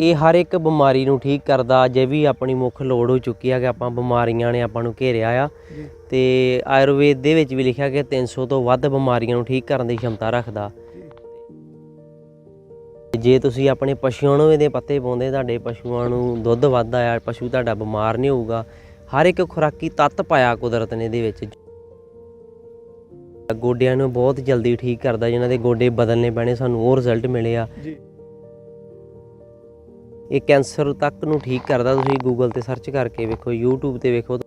ਇਹ ਹਰ ਇੱਕ ਬਿਮਾਰੀ ਨੂੰ ਠੀਕ ਕਰਦਾ ਜੇ ਵੀ ਆਪਣੀ ਮੁੱਖ ਲੋੜ ਹੋ ਚੁੱਕੀ ਆ ਕਿ ਆਪਾਂ ਬਿਮਾਰੀਆਂ ਨੇ ਆਪਾਂ ਨੂੰ ਘੇਰਿਆ ਆ। ਤੇ ਆਯੁਰਵੇਦ ਦੇ ਵਿੱਚ ਵੀ ਲਿਖਿਆ ਕਿ 300 ਤੋਂ ਵੱਧ ਬਿਮਾਰੀਆਂ ਨੂੰ ਠੀਕ ਕਰਨ ਦੀ ਖਮਤਾ ਰੱਖਦਾ। ਜੇ। ਤੁਸੀਂ ਆਪਣੇ ਪਸ਼ੂਆਂ ਨੂੰ ਇਹਦੇ ਪੱਤੇ ਪਾਉਂਦੇ ਤੁਹਾਡੇ ਪਸ਼ੂਆਂ ਨੂੰ ਦੁੱਧ ਵੱਧਦਾ ਆ ਪਸ਼ੂ ਤੁਹਾਡਾ ਬਿਮਾਰ ਨਹੀਂ ਹੋਊਗਾ। ਹਰ ਇੱਕ ਖੁਰਾਕੀ ਤੱਤ ਪਾਇਆ ਕੁਦਰਤ ਨੇ ਇਹਦੇ ਵਿੱਚ। ਗੋਡਿਆਂ ਨੂੰ ਬਹੁਤ ਜਲਦੀ ਠੀਕ ਕਰਦਾ ਜਿਨ੍ਹਾਂ ਦੇ ਗੋਡੇ ਬਦਲਨੇ ਪੈਣੇ ਸਾਨੂੰ ਉਹ ਰਿਜ਼ਲਟ ਮਿਲੇ ਆ। ਜੀ। ਇਹ ਕੈਂਸਰ ਤੱਕ ਨੂੰ ਠੀਕ ਕਰਦਾ, ਤੁਸੀਂ ਗੂਗਲ ਤੇ ਸਰਚ ਕਰਕੇ ਵੇਖੋ, YouTube ਤੇ ਵੇਖੋ।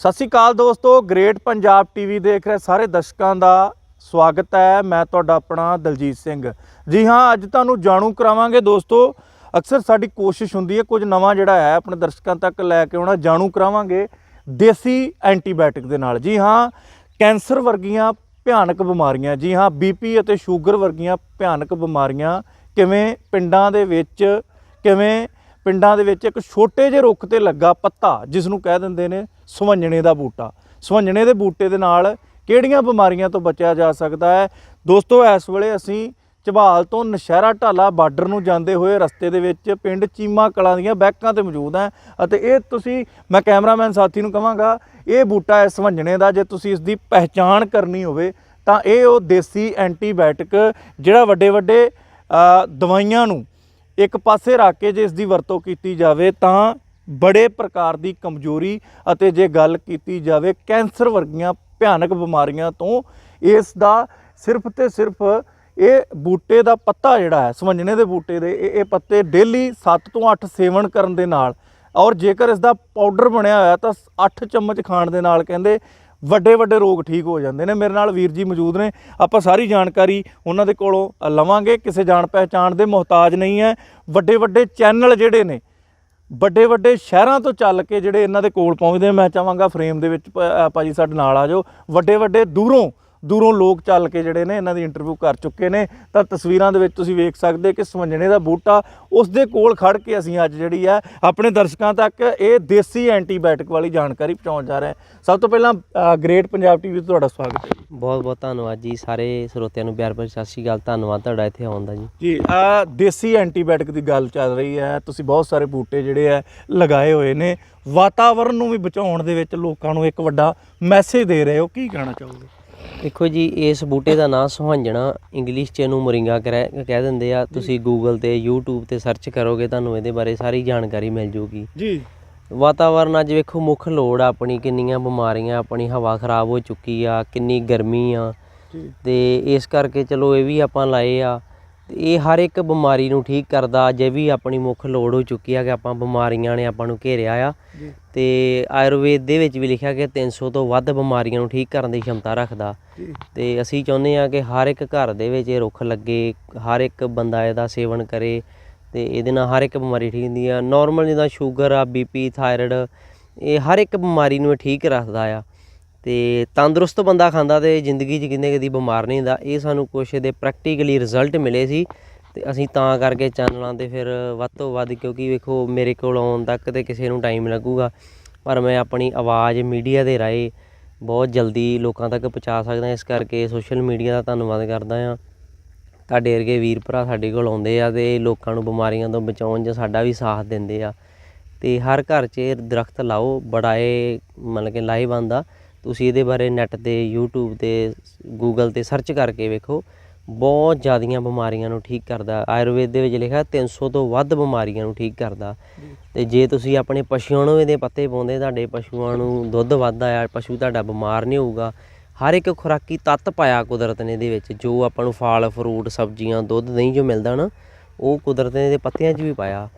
ਸਤਿ ਸ਼੍ਰੀ ਅਕਾਲ ਦੋਸਤੋ ਗ੍ਰੇਟ ਪੰਜਾਬ ਟੀਵੀ ਦੇਖ ਰਹੇ ਸਾਰੇ ਦਰਸ਼ਕਾਂ ਦਾ ਸਵਾਗਤ ਹੈ। ਮੈਂ ਤੁਹਾਡਾ ਆਪਣਾ ਦਲਜੀਤ ਸਿੰਘ। ਜੀ ਹਾਂ, ਅੱਜ ਤੁਹਾਨੂੰ ਜਾਣੂ ਕਰਾਵਾਂਗੇ ਦੋਸਤੋ। ਅਕਸਰ ਸਾਡੀ ਕੋਸ਼ਿਸ਼ ਹੁੰਦੀ ਹੈ, ਕੁਝ ਨਵਾਂ ਜਿਹੜਾ ਹੈ, ਆਪਣੇ ਦਰਸ਼ਕਾਂ ਤੱਕ ਲੈ ਕੇ ਆਉਣਾ, ਜਾਣੂ ਕਰਾਵਾਂਗੇ ਦੇਸੀ ਐਂਟੀਬਾਇਓਟਿਕ ਦੇ ਨਾਲ। ਜੀ ਹਾਂ, ਕੈਂਸਰ ਵਰਗੀਆਂ ਭਿਆਨਕ ਬਿਮਾਰੀਆਂ। ਜੀ ਹਾਂ ਬੀਪੀ ਅਤੇ ਸ਼ੂਗਰ ਵਰਗੀਆਂ ਭਿਆਨਕ ਬਿਮਾਰੀਆਂ ਕਿਵੇਂ ਪਿੰਡਾਂ ਦੇ ਵਿੱਚ, ਕਿਵੇਂ ਪਿੰਡਾਂ ਦੇ ਵਿੱਚ ਇੱਕ ਛੋਟੇ ਜਿਹੇ ਰੁੱਖ ਤੇ ਲੱਗਾ ਪੱਤਾ ਜਿਸ ਨੂੰ ਕਹਿ ਦਿੰਦੇ ਨੇ ਸੁਵੰਜਣੇ ਦਾ ਬੂਟਾ। ਸੁਵੰਜਣੇ ਦੇ ਬੂਟੇ ਦੇ ਨਾਲ ਕਿਹੜੀਆਂ ਬਿਮਾਰੀਆਂ ਤੋਂ ਬਚਿਆ ਜਾ ਸਕਦਾ ਹੈ? ਦੋਸਤੋ, ਇਸ ਵੇਲੇ ਅਸੀਂ ਝਬਾਲ ਤੋਂ ਨਸ਼ਹਿਰਾ ਢਾਲਾ ਬਾਰਡਰ ਨੂੰ ਜਾਂਦੇ ਹੋਏ ਰਸਤੇ ਦੇ ਵਿੱਚ ਪਿੰਡ ਚੀਮਾ ਕਲਾਂ ਦੀਆਂ ਬੈਕਾਂ ਤੇ ਮੌਜੂਦ ਹੈ ਅਤੇ ਇਹ ਤੁਸੀਂ, ਮੈਂ ਕੈਮਰਾਮੈਨ ਸਾਥੀ ਨੂੰ ਕਹਾਂਗਾ, ਇਹ ਬੂਟਾ ਇਸ ਸੁਵੰਜਣੇ ਦਾ, ਜੇ ਤੁਸੀਂ ਇਸ ਦੀ ਪਹਿਚਾਣ ਕਰਨੀ ਹੋਵੇ, ਤਾਂ ਇਹ ਉਹ ਦੇਸੀ ਐਂਟੀਬਾਇਓਟਿਕ ਜਿਹੜਾ ਵੱਡੇ ਵੱਡੇ ਦਵਾਈਆਂ ਨੂੰ ਇੱਕ ਪਾਸੇ ਰੱਖ ਕੇ ਜੇ ਇਸ ਦੀ ਵਰਤੋਂ ਕੀਤੀ ਜਾਵੇ, ਤਾਂ ਬੜੇ ਪ੍ਰਕਾਰ ਦੀ ਕਮਜ਼ੋਰੀ ਅਤੇ ਜੇ ਗੱਲ ਕੀਤੀ ਜਾਵੇ, ਕੈਂਸਰ ਵਰਗੀਆਂ ਭਿਆਨਕ ਬਿਮਾਰੀਆਂ ਤੋਂ, ਇਸ ਦਾ ਸਿਰਫ ਤੇ ਸਿਰਫ ਇਹ ਬੂਟੇ ਦਾ ਪੱਤਾ ਜਿਹੜਾ ਹੈ ਸਮੰਜਣੇ ਦੇ ਬੂਟੇ ਦੇ ਇਹ ਇਹ ਪੱਤੇ ਡੇਲੀ 7 ਤੋਂ 8 ਸੇਵਨ ਕਰਨ ਦੇ ਨਾਲ ਔਰ ਜੇਕਰ ਇਸ ਦਾ ਪਾਊਡਰ ਬਣਿਆ ਹੋਇਆ ਤਾਂ 8 ਚਮਚ ਖਾਣ ਦੇ ਨਾਲ ਕਹਿੰਦੇ ਵੱਡੇ ਵੱਡੇ ਰੋਗ ਠੀਕ ਹੋ ਜਾਂਦੇ ਨੇ। ਮੇਰੇ ਨਾਲ ਵੀਰ ਜੀ ਮੌਜੂਦ ਨੇ ਆਪਾਂ ਸਾਰੀ ਜਾਣਕਾਰੀ ਉਹਨਾਂ ਦੇ ਕੋਲੋਂ ਲਵਾਂਗੇ। ਕਿਸੇ ਜਾਣ ਪਹਿਚਾਣ ਦੇ ਮੁਹਤਾਜ ਨਹੀਂ ਹੈ। ਵੱਡੇ ਵੱਡੇ ਚੈਨਲ ਜਿਹੜੇ ਨੇ ਵੱਡੇ ਵੱਡੇ ਸ਼ਹਿਰਾਂ ਤੋਂ ਚੱਲ ਕੇ ਜਿਹੜੇ ਇਹਨਾਂ ਦੇ ਕੋਲ ਪਹੁੰਚਦੇ ਮੈਂ ਚਾਹਾਂਗਾ ਫਰੇਮ ਦੇ ਵਿੱਚ ਭ- ਅ, ਭਾਜੀ ਸਾਡੇ ਨਾਲ ਆ ਜਾਓ। ਵੱਡੇ ਵੱਡੇ ਦੂਰੋਂ ਦੂਰੋਂ ਲੋਕ ਚੱਲ ਕੇ ਜਿਹੜੇ ਨੇ ਇਹਨਾਂ ਦੀ ਇੰਟਰਵਿਊ ਕਰ ਚੁੱਕੇ ਨੇ। ਤਾਂ ਤਸਵੀਰਾਂ ਦੇ ਵਿੱਚ ਤੁਸੀਂ ਵੇਖ ਸਕਦੇ ਕਿ ਸਮੰਜਣੇ ਦਾ ਬੂਟਾ ਉਸ ਦੇ ਕੋਲ ਖੜ ਕੇ ਅਸੀਂ ਅੱਜ ਜਿਹੜੀ ਹੈ ਆਪਣੇ ਦਰਸ਼ਕਾਂ ਤੱਕ ਇਹ ਦੇਸੀ ਐਂਟੀਬਾਇਓਟਿਕ ਵਾਲੀ ਜਾਣਕਾਰੀ ਪਹੁੰਚਾਉਣ ਜਾ ਰਹੇ ਹਾਂ। ਸਭ ਤੋਂ ਪਹਿਲਾਂ ਗ੍ਰੇਟ ਪੰਜਾਬ ਟੀਵੀ ਤੇ ਤੁਹਾਡਾ ਸਵਾਗਤ ਹੈ ਬਹੁਤ ਬਹੁਤ ਧੰਨਵਾਦ ਜੀ ਸਾਰੇ ਸਰੋਤਿਆਂ ਨੂੰ ਪਿਆਰ ਭਰੀ ਸਤਿ ਸ਼੍ਰੀ ਅਕਾਲ ਧੰਨਵਾਦ ਤੁਹਾਡਾ ਇੱਥੇ ਆਉਣ ਦਾ ਜੀ। ਜੀ ਆ ਦੇਸੀ ਐਂਟੀਬਾਇਓਟਿਕ ਦੀ ਗੱਲ ਚੱਲ ਰਹੀ ਹੈ। ਤੁਸੀਂ ਬਹੁਤ ਸਾਰੇ ਬੂਟੇ ਜਿਹੜੇ ਆ ਲਗਾਏ ਹੋਏ ਨੇ। ਵਾਤਾਵਰਣ ਨੂੰ ਵੀ ਬਚਾਉਣ ਦੇ ਵਿੱਚ ਲੋਕਾਂ ਨੂੰ ਇੱਕ ਵੱਡਾ ਮੈਸੇਜ ਦੇ ਰਹੇ ਹੋ। ਕੀ ਕਹਿਣਾ ਚਾਹੋਗੇ? ਦੇਖੋ ਜੀ ਇਸ ਬੂਟੇ ਦਾ ਨਾਮ ਸੁਹੰਜਣਾ ਇੰਗਲਿਸ਼ ਚ ਇਹਨੂੰ ਮੋਰਿੰਗਾ ਕਹਿ ਕਹਿ ਦਿੰਦੇ ਆ ਤੁਸੀਂ ਗੂਗਲ ਤੇ YouTube ਤੇ ਸਰਚ ਕਰੋਗੇ ਤੁਹਾਨੂੰ ਇਹਦੇ ਬਾਰੇ ਸਾਰੀ ਜਾਣਕਾਰੀ ਮਿਲ ਜੂਗੀ। ਜੀ। ਵਾਤਾਵਰਨ ਅੱਜ ਵੇਖੋ ਮੁੱਖ ਲੋੜ ਆ ਆਪਣੀ ਕਿੰਨੀਆਂ ਬਿਮਾਰੀਆਂ ਆਪਣੀ ਹਵਾ ਖਰਾਬ ਹੋ ਚੁੱਕੀ ਆ ਕਿੰਨੀ ਗਰਮੀ ਆ। ਤੇ ਇਸ ਕਰਕੇ ਚਲੋ ਇਹ ਵੀ ਆਪਾਂ ਲਾਏ ਆ। ਇਹ ਹਰ ਇੱਕ ਬਿਮਾਰੀ ਨੂੰ ਠੀਕ ਕਰਦਾ ਜੇ ਵੀ ਆਪਣੀ ਮੁੱਖ ਲੋੜ ਹੋ ਚੁੱਕੀ ਆ ਕਿ ਆਪਾਂ ਬਿਮਾਰੀਆਂ ਨੇ ਆਪਾਂ ਨੂੰ ਘੇਰਿਆ ਆ। ਤੇ ਆਯੁਰਵੇਦ ਦੇ ਵਿੱਚ ਵੀ ਲਿਖਿਆ ਕਿ 300 ਤੋਂ ਵੱਧ ਬਿਮਾਰੀਆਂ ਨੂੰ ਠੀਕ ਕਰਨ ਦੀ ਖਮਤਾ ਰੱਖਦਾ। ਤੇ ਅਸੀਂ ਚਾਹੁੰਦੇ ਆ ਕਿ ਹਰ ਇੱਕ ਘਰ ਦੇ ਵਿੱਚ ਇਹ ਰੁੱਖ ਲੱਗੇ ਹਰ ਇੱਕ ਬੰਦਾ ਇਹਦਾ ਸੇਵਨ ਕਰੇ ਤੇ ਇਹਦੇ ਨਾਲ ਹਰ ਇੱਕ ਬਿਮਾਰੀ ਠੀਕ ਹੁੰਦੀ ਆ। ਨਾਰਮਲ ਜਿੱਦਾਂ ਸ਼ੂਗਰ ਆ ਬੀਪੀ ਥਾਇਰਾਇਡ ਇਹ ਹਰ ਇੱਕ ਬਿਮਾਰੀ ਨੂੰ ਠੀਕ ਰੱਖਦਾ ਆ। ਤੇ ਤੰਦਰੁਸਤ ਬੰਦਾ ਖਾਂਦਾ ਤੇ ਜ਼ਿੰਦਗੀ 'ਚ ਕਿੰਨੇ ਕਦੀ ਬਿਮਾਰ ਨਹੀਂ ਹੁੰਦਾ। ਇਹ ਸਾਨੂੰ ਕੁਛ ਇਹਦੇ ਪ੍ਰੈਕਟੀਕਲੀ ਰਿਜ਼ਲਟ ਮਿਲੇ ਸੀ ਤੇ ਅਸੀਂ ਤਾਂ ਕਰਕੇ ਚੈਨਲਾਂ ਤੇ ਫਿਰ ਵੱਧ ਤੋਂ ਵੱਧ ਕਿਉਂਕਿ ਵੇਖੋ ਮੇਰੇ ਕੋਲ ਆਉਣ ਤੱਕ ਤੇ ਕਿਸੇ ਨੂੰ ਟਾਈਮ ਲੱਗੂਗਾ, ਪਰ ਮੈਂ ਆਪਣੀ ਆਵਾਜ਼ ਮੀਡੀਆ ਦੇ ਰਾਏ ਬਹੁਤ ਜਲਦੀ ਲੋਕਾਂ ਤੱਕ ਪਹੁੰਚਾ ਸਕਦਾ। ਇਸ ਕਰਕੇ ਸੋਸ਼ਲ ਮੀਡੀਆ ਦਾ ਧੰਨਵਾਦ ਕਰਦਾ ਹਾਂ। ਤੁਹਾਡੇ ਵਰਗੇ ਵੀਰ ਭਰਾ ਸਾਡੇ ਕੋਲ ਆਉਂਦੇ ਆ ਤੇ ਲੋਕਾਂ ਨੂੰ ਬਿਮਾਰੀਆਂ ਤੋਂ ਬਚਾਉਣ 'ਚ ਸਾਡਾ ਵੀ ਸਾਥ ਦਿੰਦੇ ਆ। ਤੇ ਹਰ ਘਰ 'ਚ ਦਰਖਤ ਲਾਓ, ਬੜਾ ਇਹ ਮਤਲਬ ਕਿ ਲਾਹੇਵੰਦ ਆ। ਤੁਸੀਂ ਇਹਦੇ ਬਾਰੇ ਨੈੱਟ ਤੇ YouTube ਤੇ Google ਤੇ ਸਰਚ ਕਰਕੇ ਵੇਖੋ ਬਹੁਤ ਜ਼ਿਆਦੀਆਂ ਬਿਮਾਰੀਆਂ ਨੂੰ ਠੀਕ ਕਰਦਾ। ਆਯੁਰਵੇਦ ਦੇ ਵਿੱਚ ਲਿਖਿਆ 300 ਤੋਂ ਵੱਧ ਬਿਮਾਰੀਆਂ ਨੂੰ ਠੀਕ ਕਰਦਾ। ਤੇ ਜੇ ਤੁਸੀਂ ਆਪਣੇ ਪਸ਼ੂਆਂ ਨੂੰ ਇਹਦੇ ਪੱਤੇ ਪਾਉਂਦੇ ਤੁਹਾਡੇ ਪਸ਼ੂਆਂ ਨੂੰ ਦੁੱਧ ਵੱਧਦਾ ਆ ਪਸ਼ੂ ਤੁਹਾਡਾ ਬਿਮਾਰ ਨਹੀਂ ਹੋਊਗਾ। ਹਰ ਇੱਕ ਖੁਰਾਕੀ ਤੱਤ ਪਾਇਆ ਕੁਦਰਤ ਨੇ ਇਹਦੇ ਵਿੱਚ ਜੋ ਆਪਾਂ ਨੂੰ ਫਲ ਫਰੂਟ ਸਬਜ਼ੀਆਂ ਦੁੱਧ ਦਹੀਂ ਜੋ ਮਿਲਦਾ ਨਾ ਉਹ ਕੁਦਰਤ ਨੇ ਇਹਦੇ ਪੱਤਿਆਂ 'ਚ ਵੀ ਪਾਇਆ।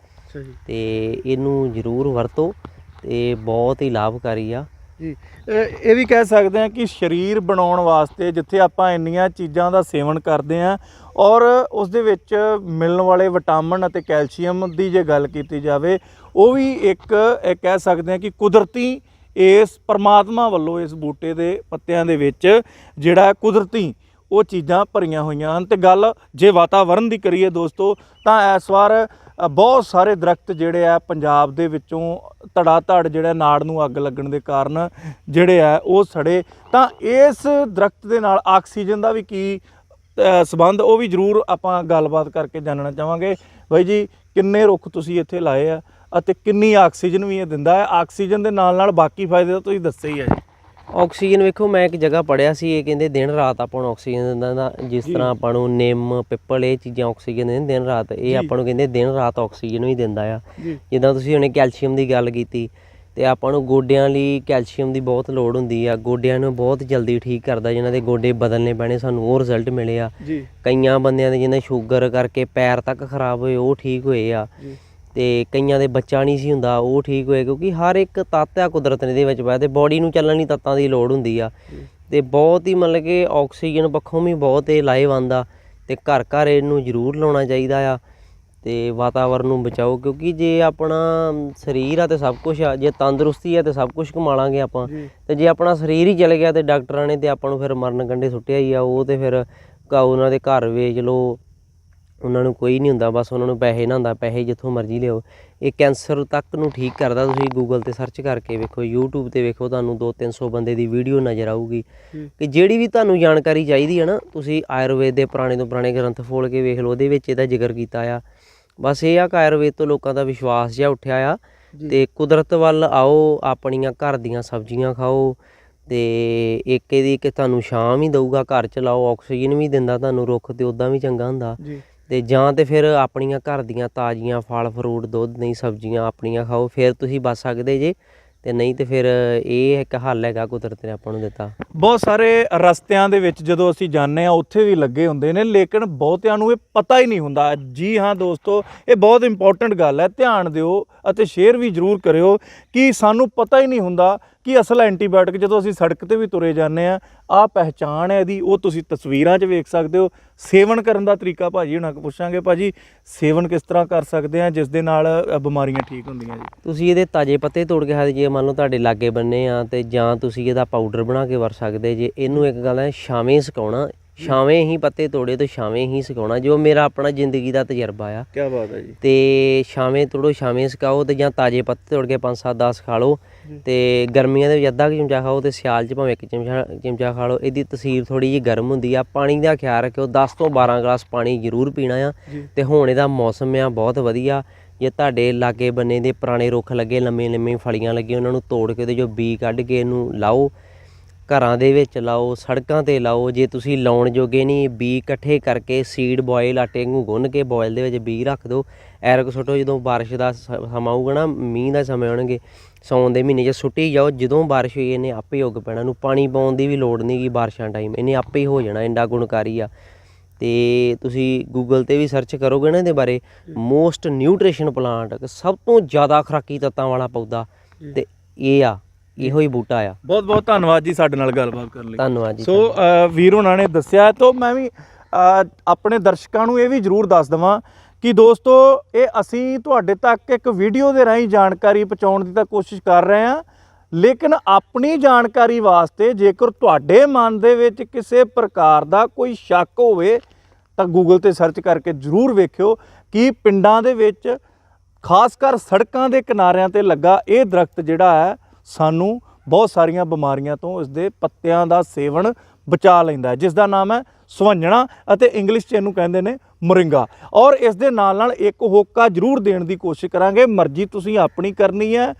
ਤੇ ਇਹਨੂੰ ਜ਼ਰੂਰ ਵਰਤੋ ਤੇ ਬਹੁਤ ਹੀ ਲਾਭਕਾਰੀ ਆ। ਜੀ। ਇਹ ਵੀ ਕਹਿ ਸਕਦੇ ਹਾਂ ਕਿ ਸਰੀਰ ਬਣਾਉਣ ਵਾਸਤੇ ਜਿੱਥੇ ਆਪਾਂ ਇੰਨੀਆਂ ਚੀਜ਼ਾਂ ਦਾ ਸੇਵਨ ਕਰਦੇ ਹਾਂ ਔਰ ਉਸ ਦੇ ਵਿੱਚ ਮਿਲਣ ਵਾਲੇ ਵਿਟਾਮਿਨ ਅਤੇ ਕੈਲਸ਼ੀਅਮ ਦੀ ਜੇ ਗੱਲ ਕੀਤੀ ਜਾਵੇ, ਉਹ ਵੀ ਇੱਕ ਇਹ ਕਹਿ ਸਕਦੇ ਹਾਂ ਕਿ ਕੁਦਰਤੀ ਇਸ ਪਰਮਾਤਮਾ ਵੱਲੋਂ ਇਸ ਬੂਟੇ ਦੇ ਪੱਤਿਆਂ ਦੇ ਵਿੱਚ ਜਿਹੜਾ ਕੁਦਰਤੀ ਉਹ ਚੀਜ਼ਾਂ ਭਰੀਆਂ ਹੋਈਆਂ ਹਨ। ਤੇ ਗੱਲ ਜੇ ਵਾਤਾਵਰਣ ਦੀ ਕਰੀਏ ਦੋਸਤੋ, ਤਾਂ ਇਸ ਵਾਰ ਬਹੁਤ ਸਾਰੇ ਦਰਖਤ ਜਿਹੜੇ ਆ ਪੰਜਾਬ ਦੇ ਵਿੱਚੋਂ ਧੜਾ ਧੜ ਜਿਹੜਾ ਨਾੜ ਨੂੰ ਅੱਗ ਲੱਗਣ ਦੇ ਕਾਰਨ ਜਿਹੜੇ ਆ ਉਹ ਸੜੇ। ਤਾਂ ਇਸ ਦਰਖਤ ਦੇ ਨਾਲ ਆਕਸੀਜਨ ਦਾ ਵੀ ਕੀ ਅ, ਸੰਬੰਧ ਉਹ ਵੀ ਜ਼ਰੂਰ ਆਪਾਂ ਗੱਲਬਾਤ ਕਰਕੇ ਜਾਣਨਾ ਚਾਹਾਂਗੇ। ਬਾਈ ਜੀ ਕਿੰਨੇ ਰੁੱਖ ਤੁਸੀਂ ਇੱਥੇ ਲਾਏ ਆ ਅਤੇ ਕਿੰਨੀ ਆਕਸੀਜਨ ਵੀ ਇਹ ਦਿੰਦਾ ਹੈ? ਆਕਸੀਜਨ ਦੇ ਨਾਲ ਨਾਲ ਬਾਕੀ ਫਾਇਦੇ ਤਾਂ ਤੁਸੀਂ ਦੱਸੇ ਹੀ ਆ ਜੀ। ਆਕਸੀਜਨ ਵੇਖੋ ਮੈਂ ਇੱਕ ਜਗ੍ਹਾ ਪੜਿਆ ਸੀ ਇਹ ਕਹਿੰਦੇ ਦਿਨ ਰਾਤ ਆਪਾਂ ਨੂੰ ਆਕਸੀਜਨ ਦਿੰਦਾ ਨਾ ਜਿਸ। ਤਰ੍ਹਾਂ ਆਪਾਂ ਨੂੰ ਨਿੰਮ ਪਿੱਪਲ ਇਹ ਚੀਜ਼ਾਂ ਆਕਸੀਜਨ ਦਿੰਦੇ ਦਿਨ ਰਾਤ। ਇਹ ਆਪਾਂ ਨੂੰ ਕਹਿੰਦੇ ਦਿਨ ਰਾਤ ਆਕਸੀਜਨ ਵੀ ਦਿੰਦਾ ਆ। ਜਿੱਦਾਂ ਤੁਸੀਂ ਹੁਣੇ ਕੈਲਸ਼ੀਅਮ ਦੀ ਗੱਲ ਕੀਤੀ ਤੇ ਆਪਾਂ ਨੂੰ ਗੋਡਿਆਂ ਲਈ ਕੈਲਸ਼ੀਅਮ ਦੀ ਬਹੁਤ ਲੋੜ ਹੁੰਦੀ ਆ ਗੋਡਿਆਂ ਨੂੰ ਬਹੁਤ ਜਲਦੀ ਠੀਕ ਕਰਦਾ ਜਿਨ੍ਹਾਂ ਦੇ ਗੋਡੇ ਬਦਲਨੇ ਪੈਣੇ ਸਾਨੂੰ ਉਹ ਰਿਜ਼ਲਟ ਮਿਲੇ ਆ। ਕਈਆਂ ਬੰਦਿਆਂ ਦੇ ਜਿਹਨੇ ਸ਼ੂਗਰ ਕਰਕੇ ਪੈਰ ਤੱਕ ਖਰਾਬ ਹੋਏ ਉਹ ਠੀਕ ਹੋਏ ਆ। ਤੇ ਕਈਆਂ ਦੇ ਬੱਚਾ ਨਹੀਂ ਸੀ ਹੁੰਦਾ ਉਹ ਠੀਕ ਹੋਏ ਕਿਉਂਕਿ ਹਰ ਇੱਕ ਤੱਤ ਆ ਕੁਦਰਤ ਨੇ ਦੇ ਵਿੱਚ ਪਾਇਆ ਤੇ ਬਾਡੀ ਨੂੰ ਚੱਲਣ ਲਈ ਤੱਤਾਂ ਦੀ ਲੋੜ ਹੁੰਦੀ ਆ। ਤੇ ਬਹੁਤ ਹੀ ਮਤਲਬ ਕਿ ਆਕਸੀਜਨ ਪੱਖੋਂ ਵੀ ਬਹੁਤ ਇਹ ਲਾਹੇਵੰਦ ਆ ਤੇ ਘਰ ਘਰ ਇਹਨੂੰ ਜ਼ਰੂਰ ਲਾਉਣਾ ਚਾਹੀਦਾ ਆ ਤੇ ਵਾਤਾਵਰਨ ਨੂੰ ਬਚਾਓ ਕਿਉਂਕਿ ਜੇ ਆਪਣਾ ਸਰੀਰ ਆ ਤੇ ਸਭ ਕੁਝ ਆ ਜੇ ਤੰਦਰੁਸਤੀ ਆ ਤੇ ਸਭ ਕੁਝ ਕਮਾ ਲਾਂਗੇ ਆਪਾਂ। ਤੇ ਜੇ ਆਪਣਾ ਸਰੀਰ ਹੀ ਚਲੇ ਗਿਆ ਤੇ ਡਾਕਟਰਾਂ ਨੇ ਤੇ ਆਪਾਂ ਨੂੰ ਫਿਰ ਮਰਨ ਕੰਢੇ ਸੁੱਟਿਆ ਹੀ ਆ ਉਹ ਤੇ ਫਿਰ ਕਾ ਉਹਨਾਂ ਦੇ ਘਰ ਵੇਚ ਲਓ ਉਹਨਾਂ ਨੂੰ ਕੋਈ ਨਹੀਂ ਹੁੰਦਾ ਬਸ ਉਹਨਾਂ ਨੂੰ ਪੈਸੇ ਨਾ ਹੁੰਦਾ ਪੈਸੇ ਜਿੱਥੋਂ ਮਰਜ਼ੀ ਲਿਓ ਇਹ ਕੈਂਸਰ ਤੱਕ ਨੂੰ ਠੀਕ ਕਰਦਾ ਤੁਸੀਂ ਗੂਗਲ ਤੇ ਸਰਚ ਕਰਕੇ ਵੇਖੋ YouTube ਤੇ ਵੇਖੋ ਤੁਹਾਨੂੰ 2-300 ਬੰਦੇ ਦੀ ਵੀਡੀਓ ਨਜ਼ਰ ਆਊਗੀ। ਕਿ ਜਿਹੜੀ ਵੀ ਤੁਹਾਨੂੰ ਜਾਣਕਾਰੀ ਚਾਹੀਦੀ ਹੈ ਨਾ ਤੁਸੀਂ ਆਯੁਰਵੇਦ ਦੇ ਪੁਰਾਣੇ ਤੋਂ ਪੁਰਾਣੇ ਗ੍ਰੰਥ ਫੋਲ ਕੇ ਵੇਖ ਲਓ ਉਹਦੇ ਵਿੱਚ ਇਹਦਾ ਜ਼ਿਕਰ ਕੀਤਾ ਆ। ਬਸ ਇਹ ਆ ਕਿ ਆਯੁਰਵੇਦ ਤੋਂ ਲੋਕਾਂ ਦਾ ਵਿਸ਼ਵਾਸ ਜਿਹਾ ਉੱਠਿਆ ਆ। ਤੇ ਕੁਦਰਤ ਵੱਲ ਆਓ ਆਪਣੀਆਂ ਘਰ ਦੀਆਂ ਸਬਜ਼ੀਆਂ ਖਾਓ ਤੇ ਇੱਕ ਇਹਦੀ ਕਿ ਤੁਹਾਨੂੰ ਛਾਂ ਵੀ ਦਊਗਾ ਘਰ ਚ ਲਾਓ ਆਕਸੀਜਨ ਵੀ ਦਿੰਦਾ ਤੁਹਾਨੂੰ ਰੁੱਖ ਤੇ ਉਦਾਂ ਵੀ ਚੰਗਾ ਹੁੰਦਾ। ਜੀ। ਤੇ ਜਾਂ ਤੇ ਫਿਰ ਆਪਣੀਆਂ ਘਰ ਦੀਆਂ ਤਾਜ਼ੀਆਂ ਫਲ ਫਰੂਟ, ਦੁੱਧ, ਨਹੀਂ ਸਬਜ਼ੀਆਂ ਆਪਣੀਆਂ ਖਾਓ, ਫਿਰ ਤੁਸੀਂ ਬਚ ਸਕਦੇ ਜੇ। ਤੇ ਨਹੀਂ ਤੇ ਫਿਰ ਇਹ ਇੱਕ ਹੱਲ ਹੈਗਾ ਕੁਦਰਤ ਨੇ ਆਪਾਂ ਨੂੰ ਦਿੱਤਾ। ਬਹੁਤ ਸਾਰੇ ਰਸਤਿਆਂ ਦੇ ਵਿੱਚ ਜਦੋਂ ਅਸੀਂ ਜਾਂਦੇ ਆ ਉੱਥੇ ਵੀ ਲੱਗੇ ਹੁੰਦੇ ਨੇ, ਲੇਕਿਨ ਬਹੁਤਿਆਂ ਨੂੰ ਇਹ ਪਤਾ ਹੀ ਨਹੀਂ ਹੁੰਦਾ। ਜੀ ਹਾਂ ਦੋਸਤੋ, ਇਹ ਬਹੁਤ ਇੰਪੋਰਟੈਂਟ ਗੱਲ ਹੈ। ਧਿਆਨ ਦਿਓ ਅਤੇ ਸ਼ੇਅਰ ਵੀ ਜ਼ਰੂਰ ਕਰਿਓ ਕਿ ਸਾਨੂੰ ਪਤਾ ਹੀ ਨਹੀਂ ਹੁੰਦਾ ਕਿ ਅਸਲ ਐਂਟੀਬਾਇਓਟਿਕ ਜਦੋਂ ਅਸੀਂ ਸੜਕ ਤੇ ਵੀ ਤੁਰੇ ਜਾਂਦੇ ਆ ਆ ਪਹਿਚਾਣ ਹੈ ਇਹਦੀ ਉਹ ਤੁਸੀਂ ਤਸਵੀਰਾਂ 'ਚ ਵੇਖ ਸਕਦੇ ਹੋ। ਸੇਵਨ ਕਰਨ ਦਾ ਤਰੀਕਾ ਭਾਜੀ ਹੁਣਾਂ ਕੋਲ ਪੁੱਛਾਂਗੇ ਭਾਜੀ ਸੇਵਨ ਕਿਸ ਤਰ੍ਹਾਂ ਕਰ ਸਕਦੇ ਆ ਜਿਸ ਦੇ ਨਾਲ ਬਿਮਾਰੀਆਂ ਠੀਕ ਹੁੰਦੀਆਂ ਜੀ। ਤੁਸੀਂ ਇਹਦੇ ਤਾਜ਼ੇ ਪੱਤੇ ਤੋੜ ਕੇ ਖਾਦੇ ਜੇ ਮੰਨ ਲਓ ਤੁਹਾਡੇ ਲਾਗੇ ਬੰਨੇ ਆ ਤੇ ਜਾਂ ਤੁਸੀਂ ਇਹਦਾ ਪਾਊਡਰ ਬਣਾ ਕੇ ਵਰ ਸਕਦੇ ਜੇ ਇਹਨੂੰ ਇੱਕ ਗੱਲ ਹੈ ਛਾਵੇਂ ਸੁਕਾਉਣਾ ਛਾਵੇਂ ਹੀ ਪੱਤੇ ਤੋੜੇ ਤੇ ਛਾਵੇਂ ਹੀ ਸੁਕਾਉਣਾ ਜੋ ਮੇਰਾ ਆਪਣਾ ਜ਼ਿੰਦਗੀ ਦਾ ਤਜਰਬਾ ਆ। ਕੀ ਬਾਤ ਹੈ ਜੀ। ਤੇ ਛਾਵੇਂ ਤੋੜੋ ਛਾਵੇਂ ਸੁਕਾਓ ਤੇ ਜਾਂ ਤਾਜ਼ੇ ਪੱਤੇ ਤੋੜ ਕੇ 5 7 10 ਖਾ ਲਓ। ਤੇ ਗਰਮੀਆਂ ਦੇ ਵਿੱਚ ਅੱਧਾ ਕੁ ਚਮਚਾ ਖਾਓ ਤੇ ਸਿਆਲ 'ਚ ਭਾਵੇਂ ਇੱਕ ਚਮਚਾ ਚਮਚਾ ਖਾ ਲਓ। ਇਹਦੀ ਤਸੀਰ ਥੋੜੀ ਜਿਹੀ ਗਰਮ ਹੁੰਦੀ ਆ। ਪਾਣੀ ਦਾ ਖਿਆਲ ਰੱਖਿਓ। 10 ਤੋਂ 12 ਗਲਾਸ ਪਾਣੀ ਜ਼ਰੂਰ ਪੀਣਾ ਆ। ਜੀ। ਤੇ ਹੁਣ ਇਹਦਾ ਮੌਸਮ ਆ ਬਹੁਤ ਵਧੀਆ। ਜੇ ਤੁਹਾਡੇ ਲਾਗੇ ਬੰਨੇ ਦੇ ਪੁਰਾਣੇ ਰੁੱਖ ਲੱਗੇ ਲੰਮੇ ਲੰਮੇ ਫਲੀਆਂ ਲੱਗੇ ਉਹਨਾਂ ਨੂੰ ਤੋੜ ਕੇ ਤੇ ਜੋ ਬੀ ਕੱਢ ਕੇ ਇਹਨੂੰ ਲਾਓ। ਘਰਾਂ ਦੇ ਵਿੱਚ ਲਾਓ, ਸੜਕਾਂ ਤੇ ਲਾਓ, ਜੇ ਤੁਸੀਂ ਲਾਉਣ ਜੋਗੇ ਨਹੀਂ ਬੀ ਇਕੱਠੇ ਕਰਕੇ ਸੀਡ ਬੋਇਲ ਆਟੇ ਨੂੰ ਗੁੰਨ ਕੇ ਬੋਇਲ ਦੇ ਵਿੱਚ ਬੀ ਰੱਖ ਦਿਓ। ਐਰਕ ਸੁੱਟੋ, ਜਦੋਂ ਬਾਰਿਸ਼ ਦਾ ਸਮਾਂ ਆਊਗਾ ਨਾ, ਮੀਂਹ ਦਾ ਸਮੇਂ ਆਉਣਗੇ, ਸੌਣ ਦੇ ਮਹੀਨੇ 'ਚ ਸੁੱਟੀ ਜਾਓ। ਜਦੋਂ ਬਾਰਿਸ਼ ਹੋਈ, ਇਹਨੇ ਆਪੇ ਉੱਗ ਪੈਣਾ ਨੂੰ ਪਾਣੀ ਪਾਉਣ ਦੀ ਵੀ ਲੋੜ ਨਹੀਂ ਨਹੀਂਗੀ ਬਾਰਿਸ਼ਾਂ ਟਾਈਮ ਇਹਨੇ ਆਪੇ ਹੀ ਹੋ ਜਾਣਾ ਇੰਡਾ ਗੁਣਕਾਰੀ ਆ। ਤੇ ਤੁਸੀਂ ਗੂਗਲ ਤੇ ਵੀ ਸਰਚ ਕਰੋਗੇ ਨਾ ਇਹਦੇ ਬਾਰੇ ਮੋਸਟ ਨਿਊਟ੍ਰੀਸ਼ਨ ਪਲਾਂਟ ਸਭ ਤੋਂ ਜ਼ਿਆਦਾ ਖੁਰਾਕੀ ਤੱਤਾਂ ਵਾਲਾ ਪੌਦਾ, ਤੇ ਇਹ ਆ ਇਹੋ ਹੀ ਬੂਟਾ ਆ। ਬਹੁਤ ਬਹੁਤ ਧੰਨਵਾਦ ਜੀ ਸਾਡੇ ਨਾਲ ਗੱਲਬਾਤ ਕਰਨ ਲਈ। ਧੰਨਵਾਦ ਜੀ ਸੋ ਵੀਰ ਉਹਨਾਂ ਨੇ ਦੱਸਿਆ ਤਾਂ ਮੈਂ ਵੀ ਆਪਣੇ ਦਰਸ਼ਕਾਂ ਨੂੰ ਇਹ ਵੀ ਜ਼ਰੂਰ ਦੱਸ ਦਵਾਂ ਕਿ ਦੋਸਤੋ ਇਹ ਅਸੀਂ ਤੁਹਾਡੇ ਤੱਕ ਇੱਕ ਵੀਡੀਓ ਦੇ ਰਾਹੀਂ ਜਾਣਕਾਰੀ ਪਹੁੰਚਾਉਣ ਦੀ ਤਾਂ ਕੋਸ਼ਿਸ਼ ਕਰ ਰਹੇ ਹਾਂ ਲੇਕਿਨ ਆਪਣੀ ਜਾਣਕਾਰੀ ਵਾਸਤੇ ਜੇਕਰ ਤੁਹਾਡੇ ਮਨ ਦੇ ਵਿੱਚ ਕਿਸੇ ਪ੍ਰਕਾਰ ਦਾ ਕੋਈ ਸ਼ੱਕ ਹੋਵੇ ਤਾਂ ਗੂਗਲ ਤੇ ਸਰਚ ਕਰਕੇ ਜ਼ਰੂਰ ਵੇਖਿਓ ਕਿ ਪਿੰਡਾਂ ਦੇ ਵਿੱਚ ਖਾਸ ਕਰ ਸੜਕਾਂ ਦੇ ਕਿਨਾਰਿਆਂ ਤੇ ਲੱਗਾ ਇਹ ਦਰਖਤ ਜਿਹੜਾ ਹੈ ਸਾਨੂੰ ਬਹੁਤ ਸਾਰੀਆਂ ਬਿਮਾਰੀਆਂ ਤੋਂ ਇਸ ਦੇ ਪੱਤਿਆਂ ਦਾ ਸੇਵਨ ਬਚਾ ਲੈਂਦਾ ਹੈ ਜਿਸ ਦਾ ਨਾਮ ਹੈ ਸਵੰਜਣਾ ਅਤੇ ਇੰਗਲਿਸ਼ 'ਚ ਇਹਨੂੰ ਕਹਿੰਦੇ ਨੇ ਮੋਰਿੰਗਾ। ਔਰ ਇਸ ਦੇ ਨਾਲ ਨਾਲ ਇੱਕ ਹੋਕਾ ਜ਼ਰੂਰ ਦੇਣ ਦੀ ਕੋਸ਼ਿਸ਼ ਕਰਾਂਗੇ, ਮਰਜ਼ੀ ਤੁਸੀਂ ਆਪਣੀ ਕਰਨੀ ਹੈ,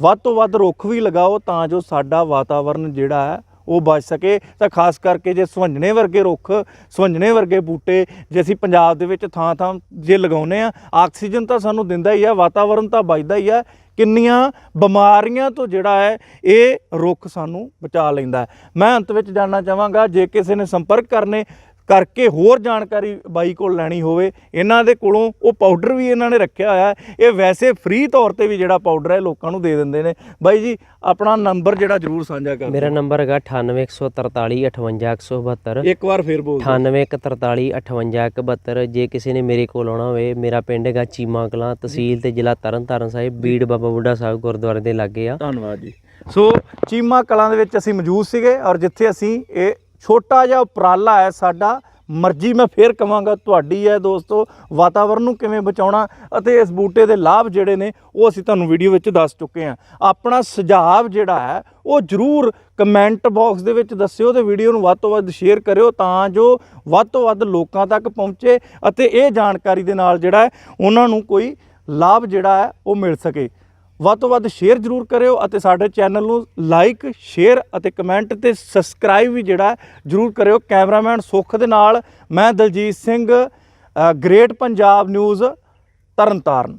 ਵੱਧ ਤੋਂ ਵੱਧ ਰੁੱਖ ਵੀ ਲਗਾਓ ਤਾਂ ਜੋ ਸਾਡਾ ਵਾਤਾਵਰਨ ਜਿਹੜਾ ਹੈ ਉਹ ਬਚ ਸਕੇ। ਤਾਂ ਖਾਸ ਕਰਕੇ ਜੇ ਸਵੰਜਣੇ ਵਰਗੇ ਰੁੱਖ, ਸਵੰਜਣੇ ਵਰਗੇ ਬੂਟੇ ਜੇ ਅਸੀਂ ਪੰਜਾਬ ਦੇ ਵਿੱਚ ਥਾਂ ਥਾਂ ਜੇ ਲਗਾਉਨੇ ਆ ਆਕਸੀਜਨ ਤਾਂ ਸਾਨੂੰ ਦਿੰਦਾ ਹੀ ਆ, ਵਾਤਾਵਰਨ ਤਾਂ ਬਚਦਾ ਹੀ ਆ। ਕਿੰਨੀਆਂ ਬਿਮਾਰੀਆਂ ਤੋਂ ਜਿਹੜਾ ਹੈ, ਇਹ ਰੁੱਖ ਸਾਨੂੰ ਬਚਾ ਲੈਂਦਾ ਮੈਂ ਅੰਤ ਵਿੱਚ ਜਾਣਨਾ ਚਾਹਾਂਗਾ, ਜੇ ਕਿਸੇ ਨੇ ਸੰਪਰਕ ਕਰਨੇ ਕਰਕੇ ਹੋਰ ਜਾਣਕਾਰੀ ਬਾਈ ਕੋਲ ਲੈਣੀ ਹੋਵੇ ਇਹਨਾਂ ਦੇ ਕੋਲੋਂ ਉਹ ਪਾਊਡਰ ਵੀ ਇਹਨਾਂ ਨੇ ਰੱਖਿਆ ਹੋਇਆ ਹੈ। ਇਹ ਵੈਸੇ ਫ੍ਰੀ ਤੌਰ ਤੇ ਵੀ ਜਿਹੜਾ ਪਾਊਡਰ ਹੈ ਲੋਕਾਂ ਨੂੰ ਦੇ ਦਿੰਦੇ ਨੇ। ਬਾਈ ਜੀ ਆਪਣਾ ਨੰਬਰ ਜਿਹੜਾ ਜ਼ਰੂਰ ਸਾਂਝਾ ਕਰ ਮੇਰਾ ਨੰਬਰ ਹੈਗਾ 9814458172 ਇੱਕ ਵਾਰ ਫੇਰ ਬੋਲ ਦਿਓ। 9814458172 ਜੇ ਕਿਸੇ ਨੇ ਮੇਰੇ ਕੋਲ ਆਉਣਾ ਹੋਵੇ ਮੇਰਾ ਪਿੰਡ ਹੈਗਾ ਚੀਮਾ ਕਲਾਂ ਤਹਿਸੀਲ ਤੇ ਜ਼ਿਲ੍ਹਾ ਤਰਨਤਾਰਨ ਸਾਹਿਬ ਬੀੜ ਬਾਬਾ ਬੁੱਢਾ ਸਾਹਿਬ ਗੁਰਦੁਆਰੇ ਦੇ ਲਾਗੇ ਆ। ਧੰਨਵਾਦ ਜੀ। ਸੋ ਚੀਮਾ ਕਲਾਂ ਦੇ ਵਿੱਚ ਅਸੀਂ ਮੌਜੂਦ ਸੀਗੇ ਔਰ ਜਿੱਥੇ ਅਸੀਂ ਇਹ ਛੋਟਾ ਜਿਹਾ ਉਪਰਾਲਾ ਹੈ ਸਾਡਾ। ਮਰਜ਼ੀ ਮੈਂ ਫੇਰ ਕਵਾਂਗਾ, ਤੁਹਾਡੀ ਹੈ ਦੋਸਤੋ, ਵਾਤਾਵਰਨ ਨੂੰ ਕਿਵੇਂ ਬਚਾਉਣਾ ਅਤੇ ਇਸ ਬੂਟੇ ਦੇ ਲਾਭ ਜਿਹੜੇ ਨੇ, ਉਹ ਅਸੀਂ ਤੁਹਾਨੂੰ ਵੀਡੀਓ ਵਿੱਚ ਦੱਸ ਚੁੱਕੇ ਹਾਂ। ਆਪਣਾ ਸੁਝਾਅ ਜਿਹੜਾ ਹੈ, ਉਹ ਜਰੂਰ ਕਮੈਂਟ ਬਾਕਸ ਦੇ ਵਿੱਚ ਦੱਸਿਓ ਤੇ ਵੀਡੀਓ ਨੂੰ ਵੱਧ ਤੋਂ ਵੱਧ ਸ਼ੇਅਰ ਕਰਿਓ ਤਾਂ ਜੋ ਵੱਧ ਤੋਂ ਵੱਧ ਲੋਕਾਂ ਤੱਕ ਪਹੁੰਚੇ ਅਤੇ ਇਹ ਜਾਣਕਾਰੀ ਦੇ ਨਾਲ ਜਿਹੜਾ ਹੈ, ਉਹਨਾਂ ਨੂੰ ਕੋਈ ਲਾਭ ਜਿਹੜਾ ਹੈ, ਉਹ ਮਿਲ ਸਕੇ। ਵੱਧ ਤੋਂ ਵੱਧ ਸ਼ੇਅਰ ਜ਼ਰੂਰ ਕਰਿਓ ਅਤੇ ਸਾਡੇ ਚੈਨਲ ਨੂੰ ਲਾਈਕ ਸ਼ੇਅਰ ਅਤੇ ਕਮੈਂਟ ਤੇ ਸਬਸਕ੍ਰਾਈਬ ਵੀ ਜਿਹੜਾ ਜ਼ਰੂਰ ਕਰਿਓ। ਕੈਮਰਾਮੈਨ ਸੁੱਖ ਦੇ ਨਾਲ ਮੈਂ ਦਲਜੀਤ ਸਿੰਘ ਅ, ਗ੍ਰੇਟ ਪੰਜਾਬ ਨਿਊਜ਼ ਤਰਨਤਾਰਨ।